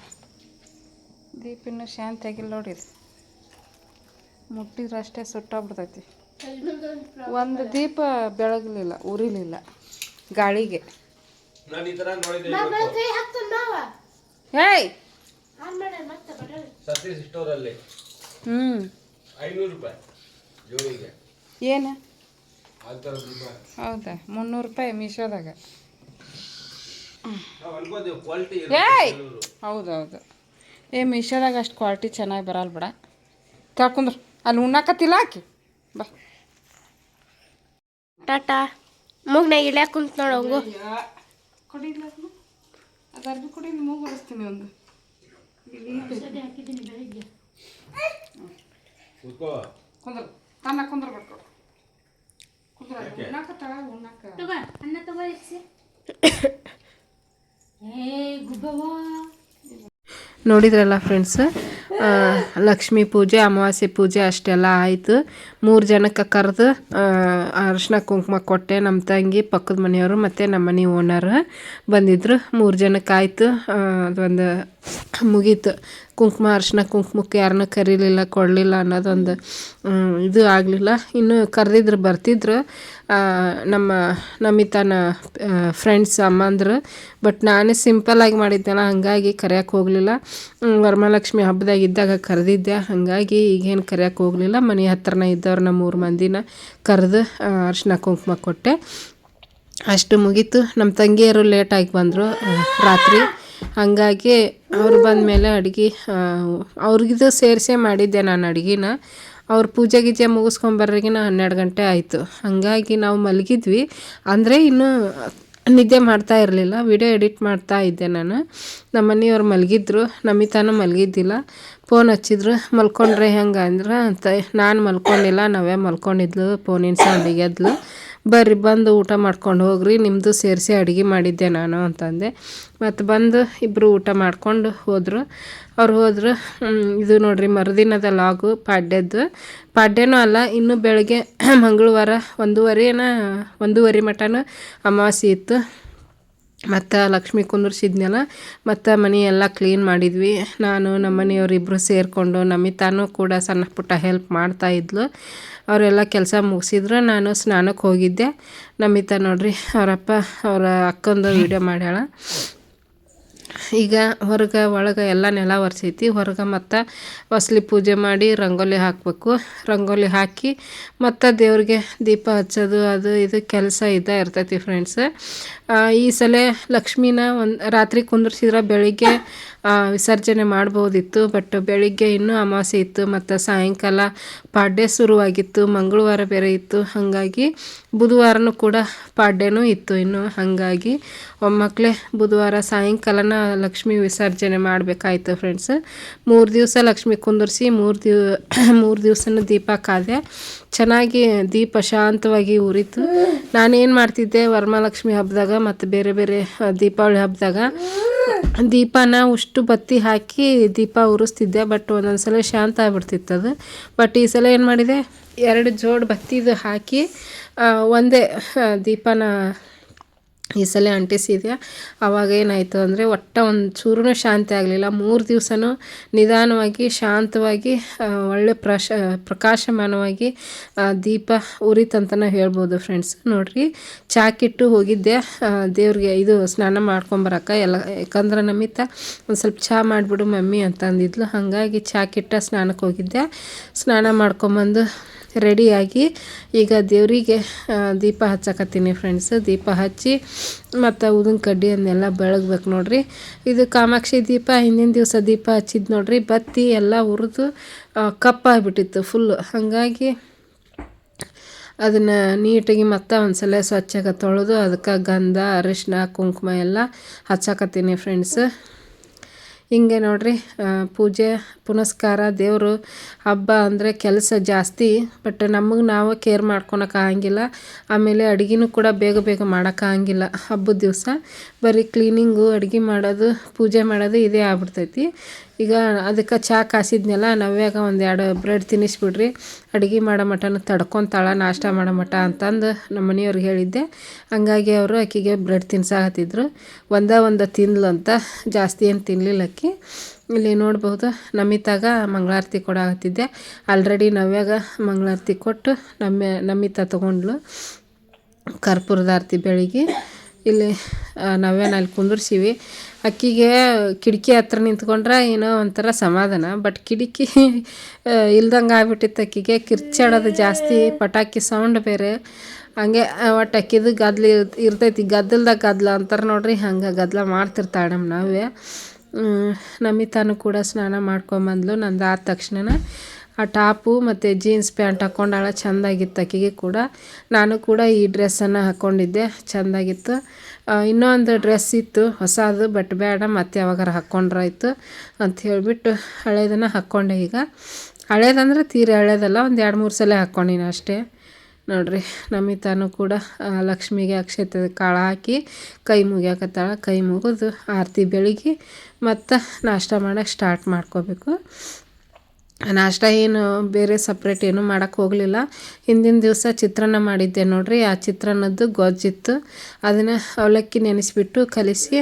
ದೀಪಿನ್ನೂ ಶಾಂತಿ ಆಗಿಲ್ಲ ನೋಡಿದು ಮುಟ್ಟಿದ್ರೆ ಅಷ್ಟೇ ಸುಟ್ಟೋಗ್ಬಿಡ್ತೈತಿ. ಒಂದು ದೀಪ ಬೆಳಗಲಿಲ್ಲ ಉರಿಲಿಲ್ಲ ಗಾಳಿಗೆ. ಅಲ್ಲಿ ಹ್ಞೂ ಏನು? ದೀಪ ಹೌದಾ? ಮುನ್ನೂರು ರೂಪಾಯಿ ಮೀಶೋದಾಗ. ಏಯ್! ಹೌದು ಹೌದು ಏ ಮೀಶೋದಾಗ ಅಷ್ಟು ಕ್ವಾಲಿಟಿ ಚೆನ್ನಾಗಿ ಬರಲ್ಲ ಬಿಡ. ತಕೊಂಡ್ರು ಅಲ್ಲಿ ಉಣ್ಣಾಕತ್ತಿಲ್ಲ ಹಾಕಿ ಬಾ. ಟಾಟಾ ಮೂಗ್ನಾಗ ಇಳ್ಯಾಕ ಕುಂತ ನೋಡು ಕೊಡಿ ಕೊಡಿಲ್ಲ ಅದು ಅರ್ಬಿ ಕೊಡಿ ಮೂಗು ಒಂದು ಕುಂದ್ರ. ತನ್ನ ಕುಂದ್ರ ಉಣ್ಣಾಕ ತಗೋ ಅನ್ನ ತಗೋ ನೋಡಿದ್ರಲ್ಲ ಫ್ರೆಂಡ್ಸ್ ಲಕ್ಷ್ಮೀ ಪೂಜೆ ಅಮಾವಾಸ್ಯೆ ಪೂಜೆ ಅಷ್ಟೆಲ್ಲ ಆಯಿತು. ಮೂರು ಜನಕ್ಕೆ ಕರೆದು ಅರಶಿನ ಕುಂಕುಮ ಕೊಟ್ಟೆ. ನಮ್ಮ ತಂಗಿ ಪಕ್ಕದ ಮನೆಯವರು ಮತ್ತು ನಮ್ಮ ಮನೆ ಓನರ್ ಬಂದಿದ್ದರು ಮೂರು ಜನಕ್ಕೆ ಆಯಿತು. ಅದೊಂದು ಮುಗೀತು. ಕುಂಕುಮ ಅರ್ಶಿನ ಕುಂಕುಮಕ್ಕೆ ಯಾರನ್ನ ಕರೀಲಿಲ್ಲ, ಕೊಡಲಿಲ್ಲ ಅನ್ನೋದೊಂದು ಇದು ಆಗಲಿಲ್ಲ. ಇನ್ನು ಕರೆದಿದ್ರು, ಬರ್ತಿದ್ರು. ನಮ್ಮ ನಮಿತಾನ ಫ್ರೆಂಡ್ಸ್ ಅಮ್ಮಂದ್ರು. ಬಟ್ ನಾನೇ ಸಿಂಪಲ್ಲಾಗಿ ಮಾಡಿದ್ದೆಲ್ಲ ಹಾಗಾಗಿ ಕರೆಯೋಕೆ ಹೋಗಲಿಲ್ಲ. ವರಮಹಾಲಕ್ಷ್ಮಿ ಹಬ್ಬದಾಗ ಇದ್ದಾಗ ಕರೆದಿದ್ದೆ. ಹಾಗಾಗಿ ಈಗೇನು ಕರೆಯೋಕೆ ಹೋಗಲಿಲ್ಲ. ಮನೆ ಹತ್ರನೇ ಇದ್ದವ್ರು ನಮ್ಮ ಮೂರು ಮಂದಿನ ಕರೆದು ಅರ್ಶಿನ ಕುಂಕುಮ ಕೊಟ್ಟೆ. ಅಷ್ಟು ಮುಗೀತು. ನಮ್ಮ ತಂಗಿಯರು ಲೇಟಾಗಿ ಬಂದರು ರಾತ್ರಿ. ಹಾಗಾಗಿ ಅವ್ರು ಬಂದಮೇಲೆ ಅಡುಗೆ ಅವ್ರಿಗಿದು ಸೇರಿಸೇ ಮಾಡಿದ್ದೆ ನಾನು ಅಡುಗೆನ. ಅವ್ರ ಪೂಜೆ ಗೀಜೆ ಮುಗಿಸ್ಕೊಂಬರ್ರಿಗಿನ ಹನ್ನೆರಡು ಗಂಟೆ ಆಯಿತು. ಹಾಗಾಗಿ ನಾವು ಮಲಗಿದ್ವಿ. ಅಂದರೆ ಇನ್ನೂ ನಿದ್ದೆ ಮಾಡ್ತಾ ಇರಲಿಲ್ಲ. ವಿಡಿಯೋ ಎಡಿಟ್ ಮಾಡ್ತಾ ಇದ್ದೆ ನಾನು. ನಮ್ಮ ಮನೆಯವ್ರು ಮಲಗಿದ್ರು. ನಮಿತಾನು ಮಲಗಿದ್ದಿಲ್ಲ. ಫೋನ್ ಹಚ್ಚಿದ್ರು. ಮಲ್ಕೊಂಡ್ರೆ ಹೆಂಗೆ ಅಂದ್ರೆ ಅಂತ ನಾನು ಮಲ್ಕೊಂಡಿಲ್ಲ, ನಾವೇ ಮಲ್ಕೊಂಡಿದ್ಲು ಫೋನಿನ ಸೌಂಡಿಗೆ ಎದ್ಲು. ಬರ್ರಿ ಬಂದು ಊಟ ಮಾಡ್ಕೊಂಡು ಹೋಗ್ರಿ ನಿಮ್ಮದು ಸೇರಿಸಿ ಅಡುಗೆ ಮಾಡಿದ್ದೆ ನಾನು ಅಂತಂದೆ. ಮತ್ತು ಬಂದು ಇಬ್ಬರು ಊಟ ಮಾಡ್ಕೊಂಡು ಹೋದರು. ಅವ್ರು ಹೋದರು ಇದು ನೋಡ್ರಿ ಮರುದಿನದ ಲಾಗು, ಪಾಡ್ಯದ್ದು. ಪಾಡ್ಯನೂ ಅಲ್ಲ, ಇನ್ನು ಬೆಳಗ್ಗೆ ಮಂಗಳವಾರ ಒಂದೂವರೆನ ಒಂದೂವರೆ ಮಟನ ಅಮಾವಾಸ್ಯೆ ಇತ್ತು. ಮತ್ತು ಲಕ್ಷ್ಮಿ ಕುಂದರ್ಸಿದ್ನಲ್ಲ, ಮತ್ತು ಮನೆ ಎಲ್ಲ ಕ್ಲೀನ್ ಮಾಡಿದ್ವಿ. ನಾನು, ನಮ್ಮ ಮನೆಯವ್ರು ಇಬ್ಬರು ಸೇರಿಕೊಂಡು ನಮಿತಾನು ಕೂಡ ಸಣ್ಣ ಪುಟ್ಟ ಹೆಲ್ಪ್ ಮಾಡ್ತಾ ಇದ್ಲು. ಅವರೆಲ್ಲ ಕೆಲಸ ಮುಗಿಸಿದ್ರು. ನಾನು ಸ್ನಾನಕ್ಕೆ ಹೋಗಿದ್ದೆ. ನಮಿತಾ ನೋಡ್ರಿ, ಅವರಪ್ಪ, ಅವರ ಅಕ್ಕಂದು ವೀಡಿಯೋ ಮಾಡ್ಯಾಳ. ಈಗ ಹೊರಗೆ, ಒಳಗೆ ಎಲ್ಲ ನೆಲ ಒರೆಸೈತಿ. ಹೊರಗೆ ಮತ್ತು ಹೊಸ್ಲಿ ಪೂಜೆ ಮಾಡಿ ರಂಗೋಲಿ ಹಾಕಬೇಕು. ರಂಗೋಲಿ ಹಾಕಿ ಮತ್ತು ದೇವ್ರಿಗೆ ದೀಪ ಹಚ್ಚೋದು, ಅದು, ಇದು ಕೆಲಸ ಇದ್ದ ಇರ್ತೈತಿ ಫ್ರೆಂಡ್ಸ್ ಈ ಸಲ ಲಕ್ಷ್ಮೀನ ಒಂದು ರಾತ್ರಿ ಕುಂದಿರ್ಸಿದ್ರೆ ಬೆಳಿಗ್ಗೆ ವಿಸರ್ಜನೆ ಮಾಡ್ಬೋದಿತ್ತು ಬಟ್ ಬೆಳಿಗ್ಗೆ ಇನ್ನೂ ಅಮಾವಾಸ್ಯೆ ಇತ್ತು, ಮತ್ತು ಸಾಯಂಕಾಲ ಪಾಡ್ಯ ಶುರುವಾಗಿತ್ತು, ಮಂಗಳವಾರ ಬೇರೆ ಇತ್ತು, ಹಾಗಾಗಿ ಬುಧವಾರನೂ ಕೂಡ ಪಾಡ್ಯನೂ ಇತ್ತು, ಇನ್ನು ಹಾಗಾಗಿ ಒಮ್ಮಕ್ಕಳೇ ಬುಧವಾರ ಸಾಯಂಕಾಲನ ಲಕ್ಷ್ಮಿ ವಿಸರ್ಜನೆ ಮಾಡಬೇಕಾಯ್ತು ಫ್ರೆಂಡ್ಸ್ ಮೂರು ದಿವಸ ಲಕ್ಷ್ಮಿ ಕುಂದಿರ್ಸಿ, ಮೂರು ದಿವ, ಮೂರು ದಿವಸನೂ ದೀಪ ಕಾದೆ ಚೆನ್ನಾಗಿ ದೀಪ ಶಾಂತವಾಗಿ ಉರಿತು. ನಾನೇನು ಮಾಡ್ತಿದ್ದೆ, ವರಮಹಾಲಕ್ಷ್ಮಿ ಹಬ್ಬದಾಗ ಮತ್ತು ಬೇರೆ ಬೇರೆ ದೀಪಾವಳಿ ಹಬ್ಬದಾಗ ದೀಪನ ಉಷ್ಟು ಬತ್ತಿ ಹಾಕಿ ದೀಪ ಉರಿಸ್ತಿದ್ದೆ ಬಟ್ ಒಂದೊಂದು ಸಲ ಶಾಂತ ಆಗ್ಬಿಡ್ತಿತ್ತು ಅದು. ಬಟ್ ಈ ಸಲ ಏನು ಮಾಡಿದೆ, ಎರಡು ಜೋಡು ಬತ್ತಿದು ಹಾಕಿ ಒಂದೇ ದೀಪನ ಈ ಸಲ ಅಂಟಿಸಿದೆ ಅವಾಗ ಏನಾಯಿತು ಅಂದರೆ ಒಟ್ಟ ಒಂದು ಚೂರೂ ಶಾಂತಿ ಆಗಲಿಲ್ಲ. ಮೂರು ದಿವಸನೂ ನಿಧಾನವಾಗಿ, ಶಾಂತವಾಗಿ ಒಳ್ಳೆ ಪ್ರಶ, ಪ್ರಕಾಶಮಾನವಾಗಿ ದೀಪ ಉರಿತಂತನ ಹೇಳ್ಬೋದು ಫ್ರೆಂಡ್ಸ್ ನೋಡ್ರಿ ಚಾಕಿಟ್ಟು ಹೋಗಿದ್ದೆ ದೇವ್ರಿಗೆ ಇದು ಸ್ನಾನ ಮಾಡ್ಕೊಂಬರಕ್ಕ ಎಲ್ಲ, ಯಾಕಂದ್ರೆ ನಮಿತ ಒಂದು ಸ್ವಲ್ಪ ಚಹಾ ಮಾಡಿಬಿಡು ಮಮ್ಮಿ ಅಂತ ಅಂದಿದ್ಲು ಹಾಗಾಗಿ ಚಾಕಿಟ್ಟ ಸ್ನಾನಕ್ಕೆ ಹೋಗಿದ್ದೆ ಸ್ನಾನ ಮಾಡ್ಕೊಂಬಂದು ರೆಡಿಯಾಗಿ ಈಗ ದೇವರಿಗೆ ದೀಪ ಹಚ್ಚಕತ್ತೀನಿ ಫ್ರೆಂಡ್ಸ್ ದೀಪ ಹಚ್ಚಿ ಮತ್ತು ಕಡ್ಡಿ ಅದನ್ನೆಲ್ಲ ಬೆಳಗ್ಬೇಕು ನೋಡ್ರಿ. ಇದು ಕಾಮಾಕ್ಷಿ ದೀಪ, ಹಿಂದಿನ ದಿವಸ ದೀಪ ಹಚ್ಚಿದ್ದು ನೋಡ್ರಿ. ಬತ್ತಿ ಎಲ್ಲ ಹುರಿದು ಕಪ್ಪಾಗಿಬಿಟ್ಟಿತ್ತು ಫುಲ್ಲು ಹಾಗಾಗಿ ಅದನ್ನು ನೀಟಾಗಿ ಮತ್ತೆ ಒಂದ್ಸಲ ಸ್ವಚ್ಛಗೆ ತೊಳೆದು ಅದಕ್ಕೆ ಗಂಧ ಅರಿಶಿನ ಕುಂಕುಮ ಎಲ್ಲ ಹಚ್ಚಕತ್ತೀನಿ ಫ್ರೆಂಡ್ಸ್ ಹಿಂಗೆ ನೋಡ್ರಿ ಪೂಜೆ, ಪುನಸ್ಕಾರ, ದೇವರು, ಹಬ್ಬ ಅಂದರೆ ಕೆಲಸ ಜಾಸ್ತಿ ಬಟ್ ನಮಗೆ ನಾವು ಕೇರ್ ಆಗಂಗಿಲ್ಲ. ಆಮೇಲೆ ಅಡುಗೆನೂ ಕೂಡ ಬೇಗ ಬೇಗ ಮಾಡೋಕ್ಕಾಗಂಗಿಲ್ಲ ಹಬ್ಬದ ದಿವಸ ಬರೀ ಕ್ಲೀನಿಂಗು ಅಡುಗೆ ಮಾಡೋದು, ಪೂಜೆ ಮಾಡೋದು ಇದೇ ಆಗ್ಬಿಡ್ತೈತಿ. ಈಗ ಅದಕ್ಕೆ ಚಹಾ ಕಾಸಿದ್ನೆಲ್ಲ ನವ್ಯಾಗ ಒಂದು ಎರಡು ಬ್ರೆಡ್ ತಿನ್ನಿಸ್ಬಿಡ್ರಿ. ಅಡುಗೆ ಮಾಡೋ ಮಟನ ತಡ್ಕೊತಾಳ, ನಾಷ್ಟ ಮಾಡೋ ಮಟ ಅಂತಂದು ನಮ್ಮ ಮನೆಯವ್ರಿಗೆ ಹೇಳಿದ್ದೆ. ಹಂಗಾಗಿ ಅವರು ಆಕಿಗೆ ಬ್ರೆಡ್ ತಿನ್ಸಾಕತ್ತಿದ್ರು. ಒಂದೇ ಒಂದು ತಿನ್ಲು ಜಾಸ್ತಿ ಏನು ತಿನ್ನಲಿಲ್ಲ ಅಕ್ಕಿ. ಇಲ್ಲಿ ನೋಡ್ಬೋದು ನಮಿತಾಗ ಮಂಗಳಾರತಿ ಕೊಡಾಕತ್ತಿದ್ದೆ. ಆಲ್ರೆಡಿ ನವ್ಯಾಗ ಮಂಗಳಾರತಿ ಕೊಟ್ಟು ನಮ್ಮ, ನಮಿತಾ ತೊಗೊಂಡ್ಲು ಕರ್ಪೂರದ ಆರತಿ ಬೆಳಿಗ್ಗೆ. ಇಲ್ಲಿ ನಾವೇನು ಅಲ್ಲಿ ಕುಂದಿರ್ಸಿವಿ. ಅಕ್ಕಿಗೆ ಕಿಟಕಿ ಹತ್ರ ನಿಂತ್ಕೊಂಡ್ರೆ ಏನೋ ಒಂಥರ ಸಮಾಧಾನ. ಬಟ್ ಕಿಟಕಿ ಇಲ್ದಂಗೆ ಆಗ್ಬಿಟ್ಟಿತ್ತು ಅಕ್ಕಿಗೆ. ಕಿರ್ಚಾಡೋದು ಜಾಸ್ತಿ, ಪಟಾಕಿ ಸೌಂಡ್ ಬೇರೆ. ಹಂಗೆ ಒಟ್ಟು ಅಕ್ಕಿದು ಗದ್ಲ ಇರ್- ಇರ್ತೈತಿ. ಗದ್ದಲ್ದಾಗ ಗದ್ಲ ಅಂತಾರೆ ನೋಡ್ರಿ, ಹಂಗೆ ಗದ್ದಲ ಮಾಡ್ತಿರ್ತಾಳೆ ನಮ್ಮ ನಾವೇ. ನಮಿತಾನು ಕೂಡ ಸ್ನಾನ ಮಾಡ್ಕೊಂಬಂದ್ಲು. ನಂದು ಆದ ತಕ್ಷಣ ಆ ಟಾಪು ಮತ್ತು ಜೀನ್ಸ್ ಪ್ಯಾಂಟ್ ಹಾಕ್ಕೊಂಡಾಳ ಚೆಂದಾಗಿತ್ತು ಅಕ್ಕಿಗೆ ಕೂಡ. ನಾನು ಕೂಡ ಈ ಡ್ರೆಸ್ಸನ್ನು ಹಾಕ್ಕೊಂಡಿದ್ದೆ ಚೆಂದಾಗಿತ್ತು. ಇನ್ನೊಂದು ಡ್ರೆಸ್ ಇತ್ತು, ಹೊಸದು ಬಟ್ ಬೇಡ, ಮತ್ತೆ ಯಾವಾಗಾರ ಹಾಕ್ಕೊಂಡ್ರಾಯ್ತು ಅಂತ ಹೇಳಿಬಿಟ್ಟು ಹಳೇದನ್ನು ಹಾಕ್ಕೊಂಡೆ ಈಗ. ಹಳೇದಂದ್ರೆ ತೀರ ಹಳೇದಲ್ಲ, ಒಂದು ಎರಡು ಮೂರು ಸಲ ಹಾಕ್ಕೊಂಡಿನಿ ಅಷ್ಟೇ. ನೋಡ್ರಿ, ನಮಿತಾನು ಕೂಡ ಲಕ್ಷ್ಮಿಗೆ ಅಕ್ಷತೆ ಕಾಳು ಹಾಕಿ ಕೈ ಮುಗಿಯಾಕತ್ತಾಳ. ಕೈ ಮುಗಿದು ಆರತಿ ಬೆಳಗ್ಗೆ ಮತ್ತು ನಾಷ್ಟ ಮಾಡೋಕ್ಕೆ ಸ್ಟಾರ್ಟ್ ಮಾಡ್ಕೋಬೇಕು. ನಾಷ್ಟ ಏನು ಬೇರೆ ಸಪ್ರೇಟ್ ಏನೂ ಮಾಡೋಕ್ಕೆ ಹೋಗಲಿಲ್ಲ. ಹಿಂದಿನ ದಿವಸ ಚಿತ್ರಾನ್ನ ಮಾಡಿದ್ದೆ ನೋಡಿರಿ. ಆ ಚಿತ್ರಾನ್ನದ್ದು ಗೊಜ್ಜಿತ್ತು. ಅದನ್ನು ಅವಲಕ್ಕಿ ನೆನೆಸಿಬಿಟ್ಟು ಕಲಿಸಿ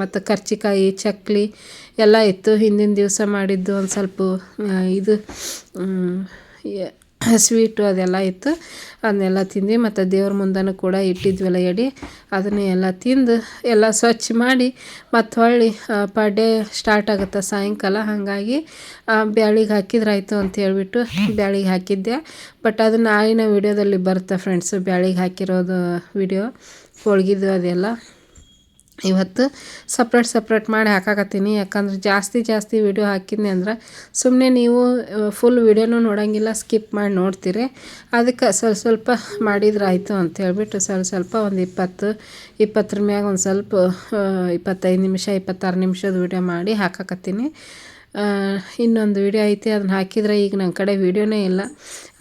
ಮತ್ತು ಕರ್ಚಿಕಾಯಿ, ಚಕ್ಲಿ ಎಲ್ಲ ಇತ್ತು. ಹಿಂದಿನ ದಿವಸ ಮಾಡಿದ್ದು ಒಂದು ಸ್ವಲ್ಪ ಇದು ಸ್ವೀಟು ಅದೆಲ್ಲ ಇತ್ತು. ಅದನ್ನೆಲ್ಲ ತಿಂದ್ವಿ. ಮತ್ತು ದೇವ್ರ ಮುಂದನೂ ಕೂಡ ಇಟ್ಟಿದ್ವಲ್ಲ ಎಡಿ. ಅದನ್ನು ಎಲ್ಲ ತಿಂದು ಎಲ್ಲ ಸ್ವಚ್ಛ ಮಾಡಿ ಮತ್ತು ಹೊಳ್ಳಿ ಪಾಡ್ಯ ಸ್ಟಾರ್ಟ್ ಆಗುತ್ತೆ ಸಾಯಂಕಾಲ. ಹಾಗಾಗಿ ಬ್ಯಾಳಿಗೆ ಹಾಕಿದ್ರಾಯ್ತು ಅಂತ ಹೇಳ್ಬಿಟ್ಟು ಬ್ಯಾಳಿಗೆ ಹಾಕಿದ್ದೆ. ಬಟ್ ಅದು ನಾಳಿನ ವೀಡಿಯೋದಲ್ಲಿ ಬರುತ್ತೆ ಫ್ರೆಂಡ್ಸು ಬ್ಯಾಳಿಗೆ ಹಾಕಿರೋದು ವಿಡಿಯೋ ಹೋಳ್ಗಿದು ಅದೆಲ್ಲ. ಇವತ್ತು ಸಪ್ರೇಟ್ ಸಪ್ರೇಟ್ ಮಾಡಿ ಹಾಕಾಕತ್ತೀನಿ. ಯಾಕಂದ್ರೆ ಜಾಸ್ತಿ ಜಾಸ್ತಿ ವಿಡಿಯೋ ಹಾಕಿದ್ನಿ ಅಂದ್ರೆ ಸುಮ್ಮನೆ ನೀವು ಫುಲ್ ವೀಡಿಯೋನೂ ನೋಡೋಂಗಿಲ್ಲ ಸ್ಕಿಪ್ ಮಾಡಿ ನೋಡ್ತೀರಿ. ಅದಕ್ಕೆ ಸ್ವಲ್ಪ ಸ್ವಲ್ಪ ಮಾಡಿದ್ರೆ ಆಯಿತು ಅಂತ ಹೇಳ್ಬಿಟ್ಟು ಸ್ವಲ್ಪ ಸ್ವಲ್ಪ ಒಂದು ಇಪ್ಪತ್ತು, ಇಪ್ಪತ್ತರ ಮ್ಯಾಗ ಒಂದು ಸ್ವಲ್ಪ ಇಪ್ಪತ್ತೈದು ನಿಮಿಷ, ಇಪ್ಪತ್ತಾರು ನಿಮಿಷದ ವಿಡಿಯೋ ಮಾಡಿ ಹಾಕಾಕತ್ತೀನಿ. ಇನ್ನೊಂದು ವಿಡಿಯೋ ಐತಿ, ಅದನ್ನ ಹಾಕಿದ್ರೆ ಈಗ ನನ್ನ ಕಡೆ ವಿಡಿಯೋನೇ ಇಲ್ಲ.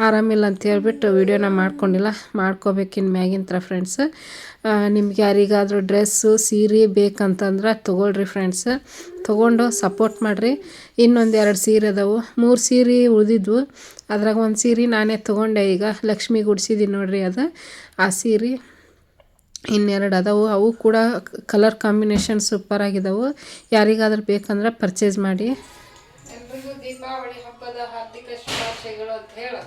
ಆರಾಮಿಲ್ಲ ಅಂತ ಹೇಳ್ಬಿಟ್ಟು ವೀಡಿಯೋನ ಮಾಡ್ಕೊಂಡಿಲ್ಲ. ಮಾಡ್ಕೋಬೇಕು ಇನ್ನು ಮ್ಯಾಗಿನ ಥರ ಫ್ರೆಂಡ್ಸ್ ನಿಮ್ಗೆ ಯಾರಿಗಾದರೂ ಡ್ರೆಸ್ಸು ಸೀರೆ ಬೇಕಂತಂದ್ರೆ ತೊಗೊಳ್ರಿ ಫ್ರೆಂಡ್ಸ್ ತೊಗೊಂಡು ಸಪೋರ್ಟ್ ಮಾಡಿರಿ. ಇನ್ನೊಂದು ಎರಡು ಸೀರೆ ಅದಾವು. ಮೂರು ಸೀರೆ ಉಳಿದಿದ್ವು. ಅದ್ರಾಗ ಒಂದು ಸೀರೆ ನಾನೇ ತೊಗೊಂಡೆ ಈಗ. ಲಕ್ಷ್ಮಿ ಗುಡ್ಸಿದ್ದೀನಿ ನೋಡ್ರಿ ಅದು. ಆ ಸೀರೆ ಇನ್ನೆರಡು ಅದಾವು. ಅವು ಕೂಡ ಕಲರ್ ಕಾಂಬಿನೇಷನ್ ಸೂಪರ್ ಆಗಿದಾವು. ಯಾರಿಗಾದ್ರೂ ಬೇಕಂದ್ರೆ ಪರ್ಚೇಸ್ ಮಾಡಿ. ಎಲ್ರಿಗೂ ದೀಪಾವಳಿ ಹಬ್ಬದ ಹಾರ್ದಿಕ ಶುಭಾಶಯಗಳು ಅಂತ ಹೇಳು.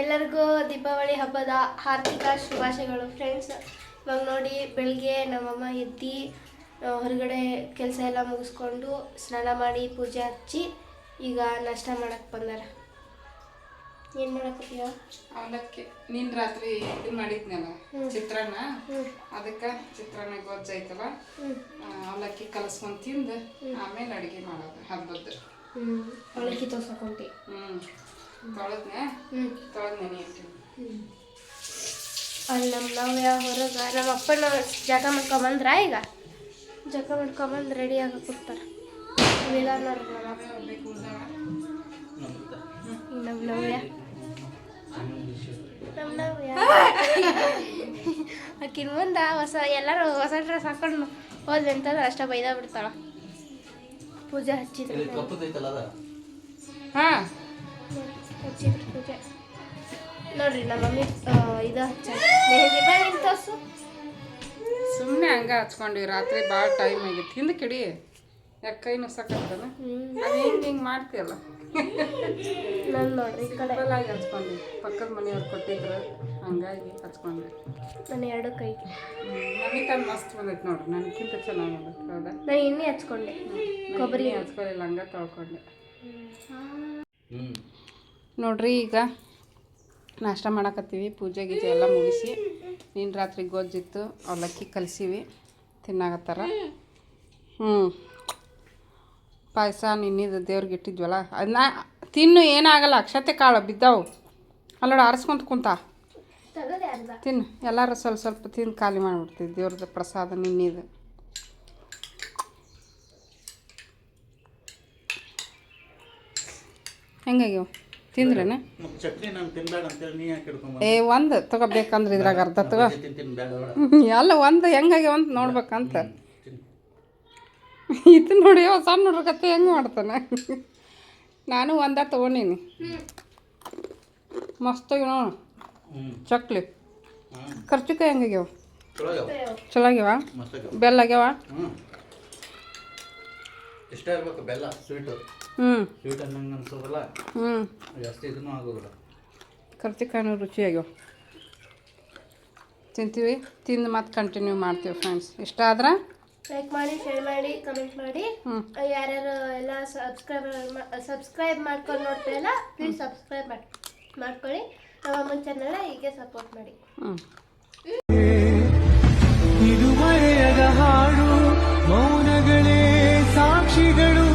ಎಲ್ಲರಿಗೂ ದೀಪಾವಳಿ ಹಬ್ಬದ ಹಾರ್ದಿಕ ಶುಭಾಶಯಗಳು ಫ್ರೆಂಡ್ಸ್ ಇವಾಗ ನೋಡಿ ಬೆಳಿಗ್ಗೆ ನಮ್ಮಮ್ಮ ಎದ್ದು ಹೊರಗಡೆ ಕೆಲಸ ಎಲ್ಲ ಮುಗಿಸ್ಕೊಂಡು ಸ್ನಾನ ಮಾಡಿ ಪೂಜೆ ಹಚ್ಚಿ ಈಗ ನಾಷ್ಟ ಮಾಡಕ್ಕೆ ಬಂದಾರ. ಏನು ಮಾಡಕತ್ತೀಯ ಅವಲಕ್ಕಿ. ನಿನ್ನ ರಾತ್ರಿ ಇದು ಮಾಡಿದ್ನಲ್ಲ ಚಿತ್ರಾನ್ನ? ಅದಕ್ಕೆ ಚಿತ್ರಾನ್ನ ಗೊಜ್ಜ ಐತಲ್ಲ ಆ, ಅವಲಕ್ಕಿ ಕಲಸ್ಕೊಂಡು ತಿಂದು ಆಮೇಲೆ ಅಡುಗೆ ಮಾಡೋದು ಹಬ್ಬದ್ದು. ಹ್ಞೂ ಅವಲಕ್ಕಿ ತೋರ್ಸಕೊಂಟಿ ಹ್ಞೂ ತೊಳೆದ್ನೆ? ಹ್ಞೂ ತೊಳೆದ್ ನೆನೆ ಅಲ್ಲಿ ನಮ್ಮ ನವ್ಯ ಹೊರಗೆ ನಮ್ಮ ಅಪ್ಪನ ಜಗ ಮಾಡ್ಕೊಂಬಂದ್ರ ಈಗ? ಜಗ ಮಾಡ್ಕೊಂಬಂದು ರೆಡಿ ಆಗಿ ಕೊಡ್ತಾರೆ ವೇದಾನವ್ರು ನಮ್ಮ ಅಪ್ಪ ಈ ನಮ್ಮ ನವ್ಯ. ನಮ್ಮ ನವ್ಯ. ಆಕಿನ ಮುಂದೆ ಹೊಸ ಎಲ್ಲರೂ ಹೊಸ ಡ್ರೆಸ್ ಹಾಕೊಂಡು ಹೋದ್ವಿ ಅಂತಂದ್ರೆ ಅಷ್ಟ ಬೈದ ಬಿಡ್ತಾಳ. ಪೂಜೆ ಹಚ್ಚಿದ್ರು. ಹಾ. ಹಚ್ಚಿದ್ರು ಪೂಜೆ. ನೋಡ್ರಿ ನಮ್ಮ ಮಮ್ಮಿ ಇದು ಹಚ್ಚ ಮೆಹಂದಿ ಬಾ ನಿನ್ ತೋರ್ಸು. ಸುಮ್ಮನೆ ಹಂಗೆ ಹಚ್ಕೊಂಡ್ವಿ ರಾತ್ರಿ ಭಾಳ ಟೈಮ್ ಆಗಿತ್ತು. ಹಿಂದಕ್ಕೆ ಇಡಿ ಯಾಕೆ ಕೈ ನುಸಕತ್ತದ ಹ್ಞೂ ಅದು ಹಿಂಗೆ ಹಿಂಗೆ ಮಾಡ್ತೀಯಲ್ಲ. ನಾನು ನೋಡ್ರಿ ಈ ಕಡೆ. ಹಚ್ಕೊಂಡ್ವಿ. ಪಕ್ಕದ ಮನೆಯವ್ರು ಕೊಟ್ಟಿದ್ರು ಹಂಗಾಗಿ ಹಚ್ಕೊಂಡ್ವಿ. ನನ್ನ ಎರಡು ಕೈಗೆ ನನಗೆ ತಂದು ಮಸ್ತ್ ಬಂದೈತೆ ನೋಡ್ರಿ. ನನಗಿಂತ ಚೆನ್ನಾಗಿ ಬಂದೈತೆ ಹೌದಾ? ನಾನು ಎಣ್ಣೆ ಹಚ್ಕೊಂಡೆ. ಕೊಬ್ಬರಿ. ಹಚ್ಕೊಳ್ಳಿಲ್ಲ ಹಂಗೆ ತೊಳ್ಕೊಂಡೆ. ನೋಡ್ರಿ ಈಗ ನಾಷ್ಟ ಮಾಡಕತ್ತೀವಿ ಪೂಜೆ ಗೀಜೆ ಎಲ್ಲ ಮುಗಿಸಿ. ನೀನು ರಾತ್ರಿ ಗೊಜ್ಜಿತ್ತು ಅವಲಕ್ಕಿ ಕಲಸಿವಿ ತಿನ್ನಾಗತ್ತಾರ ಹ್ಞೂ ಪಾಯಸ ನಿನ್ನಿದು ದೇವ್ರಿಗೆ ಇಟ್ಟಿದ್ವಲ್ಲ ಅದನ್ನ ತಿನ್ನು ಏನಾಗಲ್ಲ ಅಕ್ಷತೆ ಕಾಳು ಬಿದ್ದಾವು. ಅಲ್ಲೋಡ ಆರಿಸ್ಕೊಂತ ಕುಂತ. ತಿನ್ನು. ಎಲ್ಲರೂ ಸ್ವಲ್ಪ ಸ್ವಲ್ಪ ತಿಂದು ಖಾಲಿ ಮಾಡಿಬಿಡ್ತೀವಿ ದೇವ್ರದ್ದು ಪ್ರಸಾದ ನಿನ್ನಿದು. ಹೆಂಗಾಗ್ಯಾವ? ತಿಂದ್ರೇನ? ಚಟ್ನಿ ನಾನು ತಿನ್ಬೇಡ ಅಂತೇಳಿ ನೀ ಯಾಕೆ ಹಿಡ್ಕೊಂಡ್ ಏ ಒಂದು ತಗೋಬೇಕಂದ್ರೆ ಇದ್ರಾಗ ಅರ್ಧ ತಗೋ. ಎಲ್ಲ ಅಲ್ಲ ಒಂದು ಹೆಂಗಾಗ್ಯಾವ ಅಂತ ನೋಡ್ಬೇಕಂತ. ಇದು ನೋಡಿ ಅವ ಸಣ್ಣ ಹುಡ್ರ ಕತೆ ಹೆಂಗೆ ಮಾಡ್ತಾನೆ? ನಾನು ಒಂದ ತೊಗೊಂಡೀನಿ. ಮಸ್ತಾಗಿ ನೋಡು. ಚಕ್ಲಿ. ಖರ್ಚುಕ ಖರ್ಚುಕಾಯಿ ಹೆಂಗಾಗ್ಯಾವ? ಚಲೋ ಆಗ್ಯಾವ. ಬೆಲ್ಲ ಆಗ್ಯಾವ? ಇಷ್ಟ ಇರ್ಬೇಕು ಬೆಲ್ಲ ಸ್ವೀಟು. ಸ್ವೀಟ್ ಅನ್ನಂಗೆ ಅನ್ಸೋದಲ್ಲ? ಹ್ಞೂ ಜಾಸ್ತಿ ಇದನ್ನು ಆಗೋದಿಲ್ಲ. ರುಚಿಯಾಗ್ಯಾವ. ತಿಂತೀವಿ. ತಿಂದು ಮತ್ತೆ ಕಂಟಿನ್ಯೂ ಮಾಡ್ತೀವಿ ಫ್ರೆಂಡ್ಸ್ ಇಷ್ಟ ಆದ್ರೆ? ಲೈಕ್ ಮಾಡಿ ಶೇರ್ ಮಾಡಿ ಕಮೆಂಟ್ ಮಾಡಿ. ಹ್ಞೂ ಯಾರ್ಯಾರು ಎಲ್ಲ ಸಬ್ಸ್ಕ್ರೈಬ್ ಸಬ್ಸ್ಕ್ರೈಬ್ ಮಾಡ್ಕೊಂಡು ನೋಡ್ತೀರಲ್ಲ ಪ್ಲೀಸ್ ಸಬ್ಸ್ಕ್ರೈಬ್ ಮಾಡಿ ಮಾಡ್ಕೊಳ್ಳಿ. ನಮ್ಮ ಅಮ್ಮನ ಚಾನಲ್ ಹೀಗೆ ಸಪೋರ್ಟ್ ಮಾಡಿ. ಹ್ಞೂ ಇದು ಮರೆಯದ ಹಾಡು ಮೌನಗಳೇ ಸಾಕ್ಷಿಗಳು.